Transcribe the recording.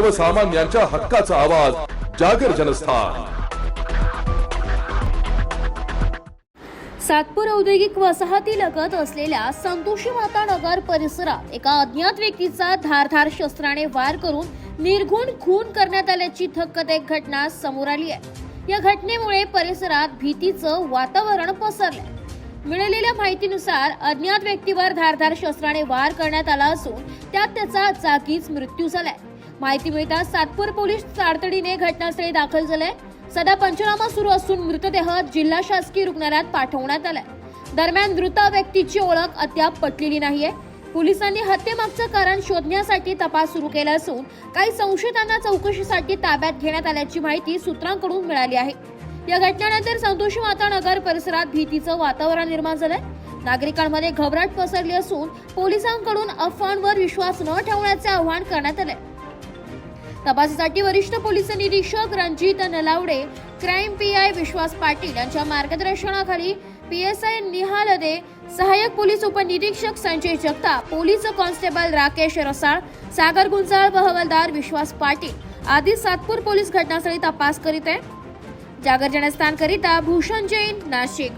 सर्वसामान्यांच्या हक्काचा आवाज जागर जनस्थान. सातपूर औद्योगिक वसाहतीलगत असलेल्या संतोषी माता नगर परिसरात एका अज्ञात व्यक्तीचा धारधार शस्त्राने वार करून निर्घुण खून करण्यात आल्याची धक्कादायक घटना समोर आली आहे. या घटनेमुळे परिसरात भीतीचं वातावरण पसरलंय. मिळालेल्या माहितीनुसार अज्ञात व्यक्तीवर धारधार शस्त्राने वार करण्यात आला असून त्यात त्याचा जागीच मृत्यू झालाय. माहिती मिळताच सातपूर पोलीस तातडीने घटनास्थळी दाखल झाले सध्या पंचनामा सुरू असून मृतदेह जिल्हा शासकीय रुग्णालयात पाठवण्यात आलाय. दरम्यान मृत व्यक्तीची ओळख अद्याप पटलेली नाहीये. पोलिसांनी हत्येमागचं कारण शोधण्यासाठी तपास सुरू केला असून काही संशयितांना चौकशीसाठी ताब्यात घेण्यात आल्याची माहिती सूत्रांकडून मिळाली आहे. या घटनेनंतर संतोषी माता नगर परिसरात भीतीचं वातावरण निर्माण झालंय. नागरिकांमध्ये घबराट पसरली असून पोलिसांकडून अफवांवर विश्वास न ठेवण्याचे आवाहन करण्यात आलंय. तपासासाठी वरिष्ठ पोलीस निरीक्षक Ranjit Nalawade crime P I Vishwas Patil यांच्या मार्गदर्शनाखाली पी एस आय निहाल दे सहाय्यक पोलीस उपनिरीक्षक संजय जगताप पोलीस कॉन्स्टेबल राकेश रसाळ सागर गुंजाळ व हवालदार विश्वास पाटील आदी सातपूर पोलीस घटनास्थळी तपास करीत आहे जागर जनस्थानकरिता भूषण जैन नाशिक.